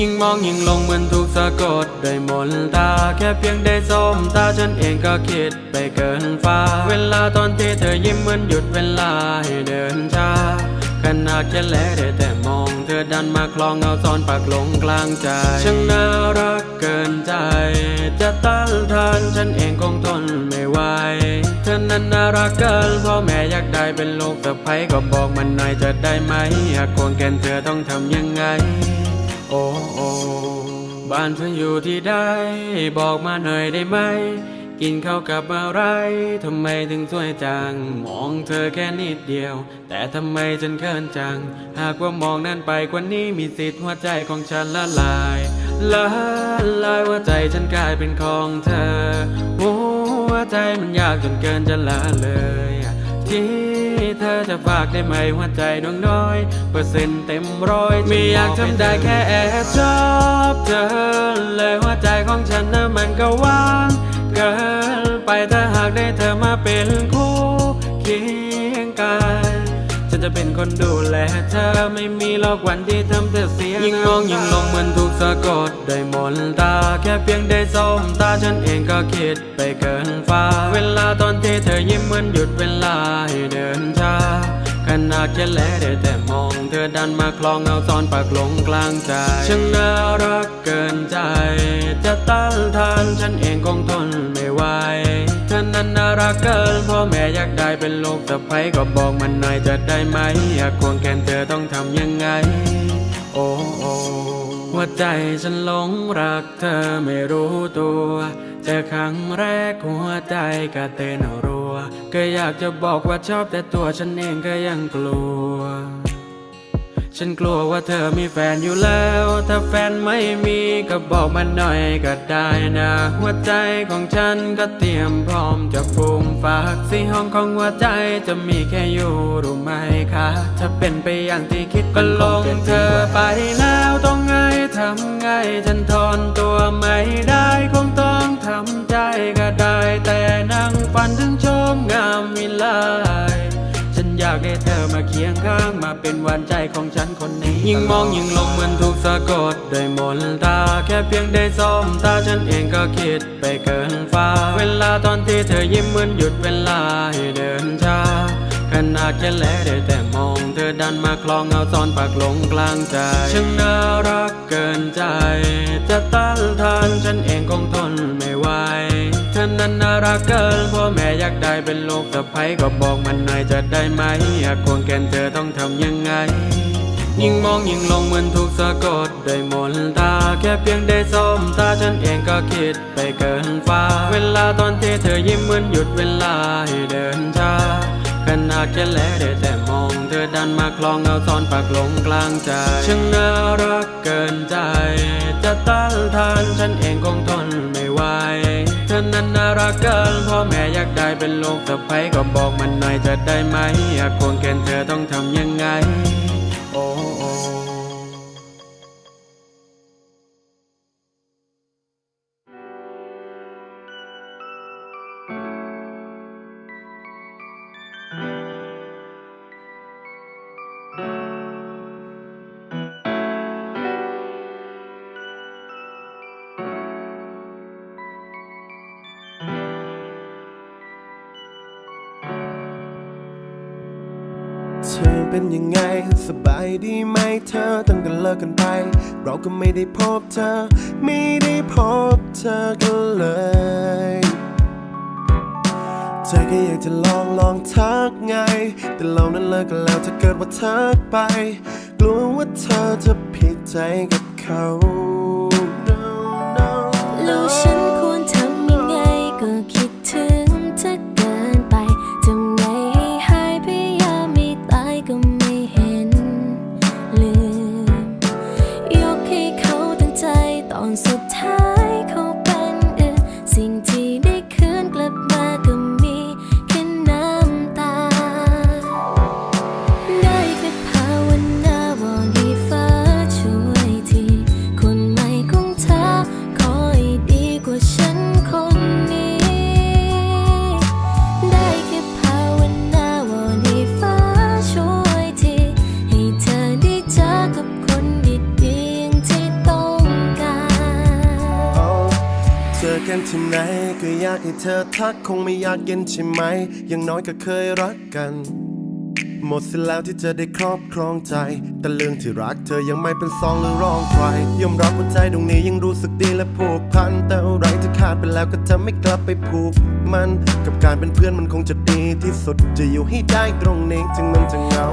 ยิ่งมองยิ่งลงเหมือนถูกสะกดด้วยมนตาแค่เพียงได้สมตาฉันเองก็คิดไปเกินฟ้า เวลาตอนที่เธอยิ้มเหมือนหยุดเวลาให้เดินช้าขนาดแค่แลได้แต่มอง เธอดันมาคลองเอาซ้อนปากลงกลางใจช่างน่ารักเกินใจ จะต้านทานฉันเองคงทนไม่ไหวเธอนั้นน่ารักเกินพ่อแม่อยากได้เป็นลูกสะใภ้ก็บอกมันหน่อยจะได้ไหมอยากควงแกนเธอต้องทำยังไง โอ้โอบ้านเธออยู่ที่ใดบอกมาหน่อยได้ไหม กินข้าวกับอะไรทำไมถึงสวยจัง มองเธอแค่นิดเดียว แต่ทำไมฉันเขินจัง หากว่ามองนั้นไปกว่านี้มีสิทธิ์หัวใจของฉันละลายละลายหัวใจฉันกลายเป็นของเธอหัวใจมันยากจนเกินจะละเลยที่ เธอจะฝากได้ไหมหัวใจดวงน้อย เปอร์เซ็นต์เต็มร้อยไม่อยากทำได้แค่แอบชอบเธอ เลยหัวใจของฉันนะมันก็ว่างเกินไปถ้าหากได้เธอมาเป็นคู่เคียงกายฉันจะเป็นคนดูแลเธอไม่มีหรอกวันที่ทำเธอเสียยิ่งมองยิ่งลงเหมือนถูกสะกดด้วยมนตา แค่เพียงได้สมตาฉันเองก็คิดไปเกินฟ้า เวลาตอนที่เธอยิ้มเหมือนหยุดเวลาให้เดิน ขนาดแค่แลได้แต่มอง เธอดันมาคลองเอาซ้อนปากลงกลางใจช่างน่ารักเกินใจ จะต้านทานฉันเองคงทนไม่ไหวเธอนั้นน่ารักเกินพ่อแม่อยากได้เป็นลูกสะใภ้ก็บอกมันหน่อยจะได้ไหมอยากควงแขนเธอต้องทำยังไง โอ้โอ้ หัวใจฉันหลงรักเธอไม่รู้ตัวเจอครั้งแรกหัวใจก็เต้นรัว ก็อยากจะบอกว่าชอบแต่ตัวฉันเองก็ยังกลัว ฉันกลัวว่าเธอมีแฟนอยู่แล้ว ถ้าแฟนไม่มีก็บอกมาหน่อยก็ได้นะ หัวใจของฉันก็เตรียมพร้อมจะฟูมฝากสีห้องของหัวใจจะมีแค่อยู่รู้ไหมคะ ถ้าเป็นไปอย่างที่คิดก็ลงเธอไปแล้วต้องไง ทำไงฉันทนตัวไม่ได้คงต้องทำใจก็ได้ แต่นั่งฝันถึงชมงามวิไลฉันอยากให้เธอมาเคียงข้างมาเป็นหวานใจของฉันคนนี้ ยิ่งมองยิ่งลงเหมือนถูกสะกดด้วยมนตา แค่เพียงได้สมตาฉันเองก็คิดไปเกินฟ้า เวลาตอนที่เธอยิ้มเหมือนหยุดเวลาให้เดินช้า ขนาดแค่แลได้แต่มอง เธอดันมาคลองเอาซ้อนปากหลงกลางใจช่างน่ารักเกินใจ จะต้านทานฉันเองคงทนไม่ไหวเธอนั้นน่ารักเกินพ่อแม่อยากได้เป็นลูกสะใภ้ก็บอกมันหน่อยจะได้ไหมอยากควงแกนเธอต้องทำยังไงยิ่งมองยิ่งลงเหมือนถูกสะกดด้วยมนตา แค่เพียงได้สมตาฉันเองก็คิดไปเกินฟ้า เวลาตอนที่เธอยิ้มเหมือนหยุดเวลาให้เดินช้า ขนาจแค่แลได้แต่มอง เธอดันมาคลองเอาซ้อนปากลงกลางใจช่างน่ารักเกินใจ จะต้านทานฉันเองคงทนไม่ไหวเธอนั้นน่ารักเกินพ่อแม่อยากได้เป็นลูกสะใภ้ก็บอกมันหน่อยจะได้ไหมอยากควงแขนเธอต้องทำยังไง เธอเป็นยังไง สบายดีไหมเธอตั้งแต่เลิกกันไป เราก็ไม่ได้พบเธอ ไม่ได้พบเธอกันเลยใจก็อยากจะลองลองทักไง แต่เรานั้นเลิกกันแล้วถ้าเกิดว่าทักไป กลัวว่าเธอจะผิดใจกับเขา No, no, แล้ว no. ฉัน ที่ไหนก็อยากให้เธอทักคงไม่อยากเย็นใช่ไหมอยังน้อยก็เคยรักกัน หมดสิ้นแล้วที่จะได้ครอบครองใจ แต่เรื่องที่รักเธอยังไม่เป็นซองหรือรองใครยอมรับว่าใจตรงนี้ยังรู้สึกดีและผูกพัน แต่อะไรที่ขาดไปแล้วก็จะไม่กลับไปผูกมัน กับการเป็นเพื่อนมันคงจะดีที่สุดจะอยู่ให้ได้ตรงนี้ถึงมันจะเหงา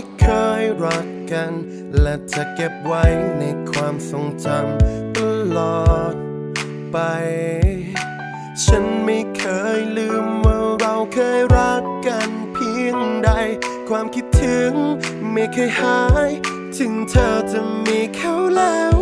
ที่เคยรักกัน และจะเก็บไว้ในความทรงจำตลอดไป ฉันไม่เคยลืมว่าเราเคยรักกันเพียงใด ความคิดถึงไม่เคยหาย ถึงเธอจะมีเขาแล้ว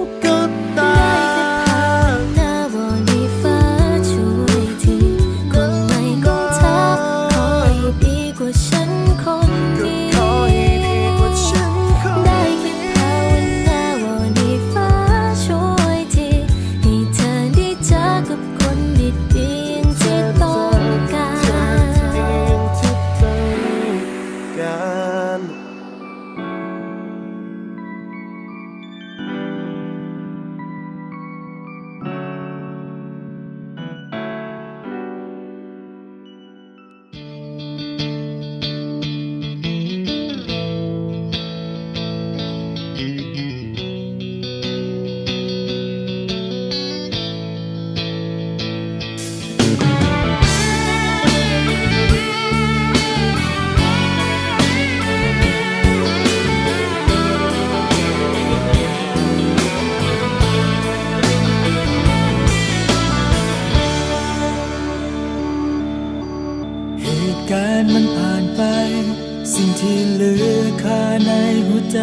ใจ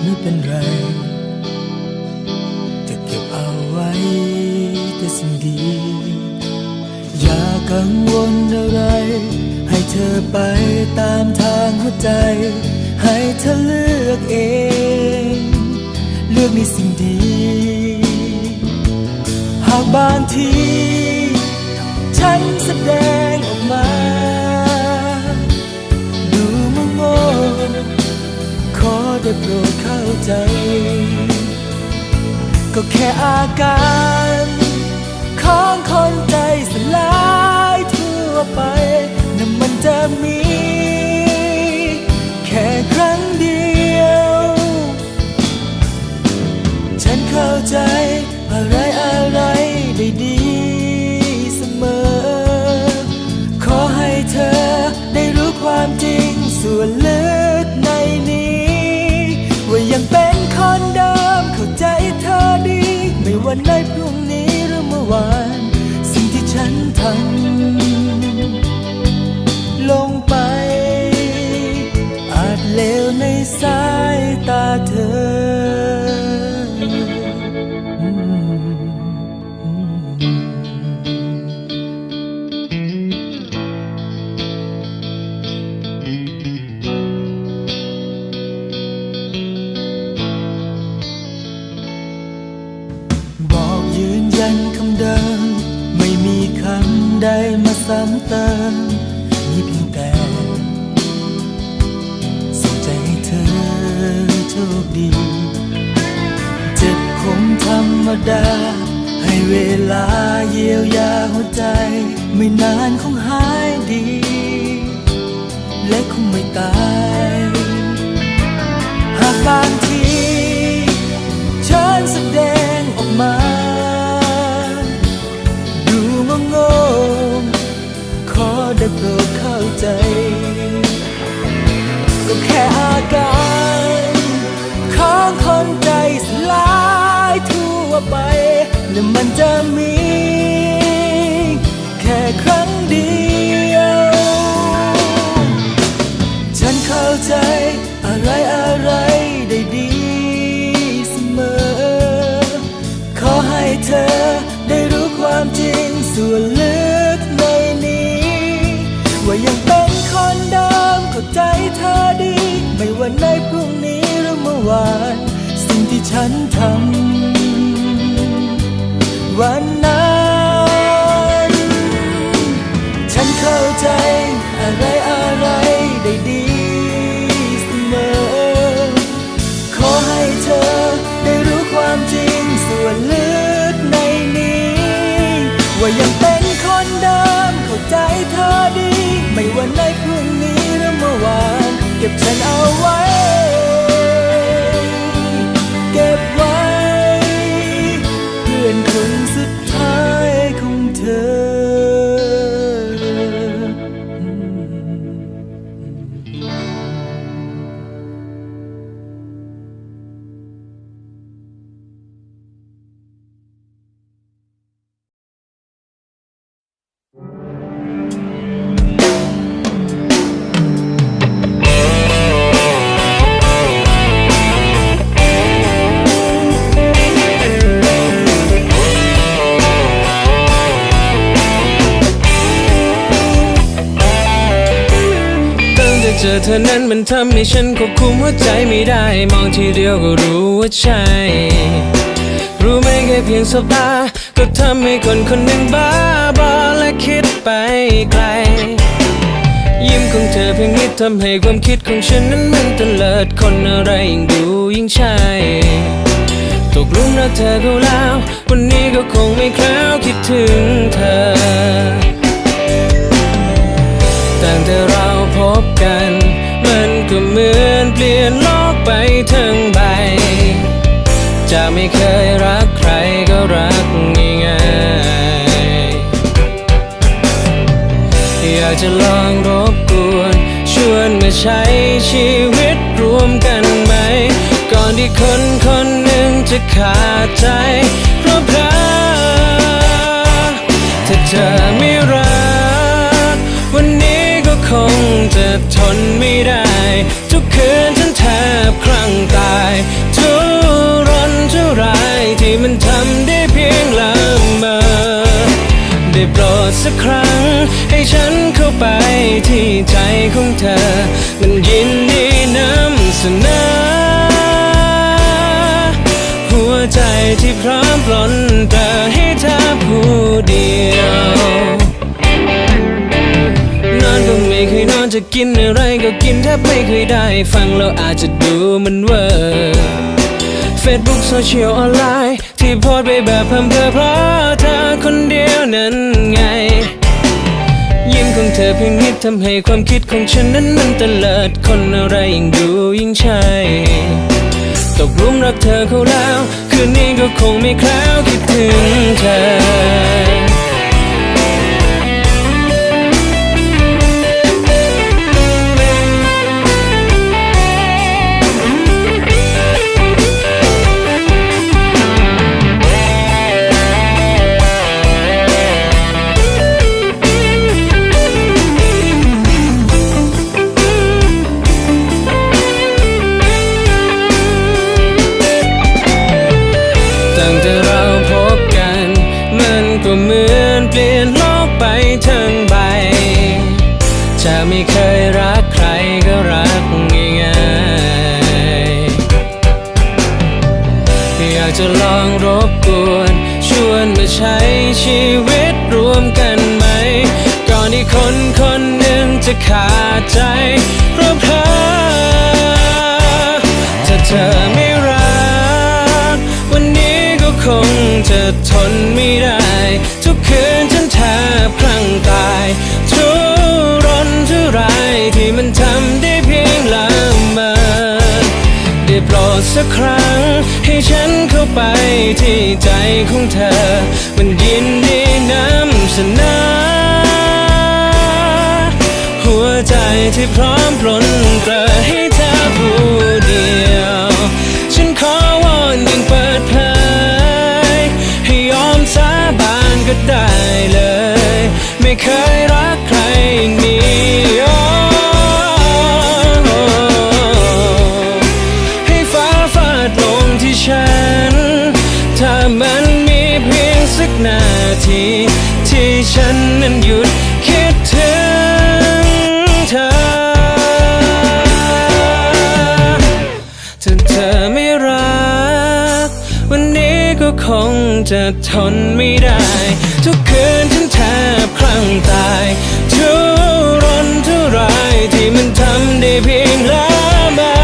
ไม่เป็นไร จะเก็บเอาไว้แต่สิ่งดี อย่ากังวลอะไร ให้เธอไปตามทางหัวใจ ให้เธอเลือกเอง เลือกในสิ่งดี หากบางที ฉันแสดง ได้โปรดเข้าใจ ก็แค่อาการของคนใจสลายทั่วไปนั่นมันจะมี แค่ครั้งเดียว ฉันเข้าใจอะไร ฉั ฉันทำวันนั้นฉันเข้าใจอะไรอะไรได้ดีเสมอ ขอให้เธอได้รู้ความจริงส่วนลึกในนี้ ว่ายังเป็นคนเดิมเข้าใจเธอดี ไม่ว่าในพรุ่งนี้หรือเมื่อวาน เก็บฉันเอาไว้ เจอเธอนั้นมันทำให้ฉันควบคุมหัวใจไม่ได้ มองทีเดียวก็รู้ว่าใช่ รู้ไหมแค่เพียงสบตา ก็ทำให้คนคนหนึ่งบ้าบอและคิดไปไกล ยิ้มของเธอเพียงนิดทำให้ความคิดของฉันนั้นมันเลิดคนอะไรยิ่งดูยิ่งใช่ตกหลุมรักเธอเขาแล้ว วันนี้ก็คงไม่คล้วคิดถึงเธอ แต่เราพบกัน มันก็เหมือนเปลี่ยนโลกไปทั้งใบ จะไม่เคยรักใครก็รักง่ายๆอยากจะลองรบกวน ชวนมาใช้ชีวิตรวมกันไหม ก่อนที่คนคนหนึ่งจะขาดใจ ทนไม่ได้ ทุกคืนฉันแทบคลั่งตาย ทุรนทุรายที่มันทำได้เพียงละเมอได้โปรดสักครั้ง ให้ฉันเข้าไปที่ใจของเธอ มันยินดีนำเสนอหัวใจที่พร้อมปลนเปลอ จะกินอะไรก็กินแทบไม่เคยได้ ฟังแล้วอาจจะดูมันเวอร์เฟซบุ๊กโซเชียลออนไลน์ ที่โพสไปแบบเพิ่มเพอเพราะเธอคนเดียวนั้นไง ยิ้มของเธอเพียงนิดทำให้ความคิดของฉันนั้นมันเตลิดคนอะไรยิ่งดูยิ่งใช่ตกลุมรักเธอเขาแล้ว คืนนี้ก็คงไม่แคล้วคิดถึงเธอ ลองรบกวน ชวนมาใช้ชีวิตรวมกันไหม ก่อนที่คนคนหนึ่งจะขาดใจเพราะเธอถ้าเธอไม่รัก วันนี้ก็คงจะทนไม่ได้ ทุกคืน สักครั้ง ให้ฉันเข้าไปที่ใจของเธอ มันยินดีนำเสนอหัวใจที่พร้อมปลนเปลอให้เธอผู้เดียว ฉันขอวอนยิ่งเปิดเผยให้ยอมซาบานก็ได้เลย ไม่เคยรักใครอย่างนี้ ที ที่ฉันนั้นหยุดคิดถึงเธอถ้าเธอไม่รัก วันนี้ก็คงจะทนไม่ได้ ทุกคืนฉันแทบคลั่งตายทุรนทุรายที่มันทำได้เพียงละมา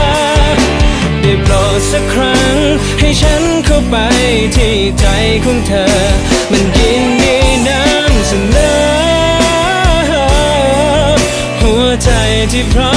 ได้โปรดสักครั้งให้ฉัน เข้าไปที่ใจของเธอ มันยินดีน้ำเสนอหัวใจที่พร้อม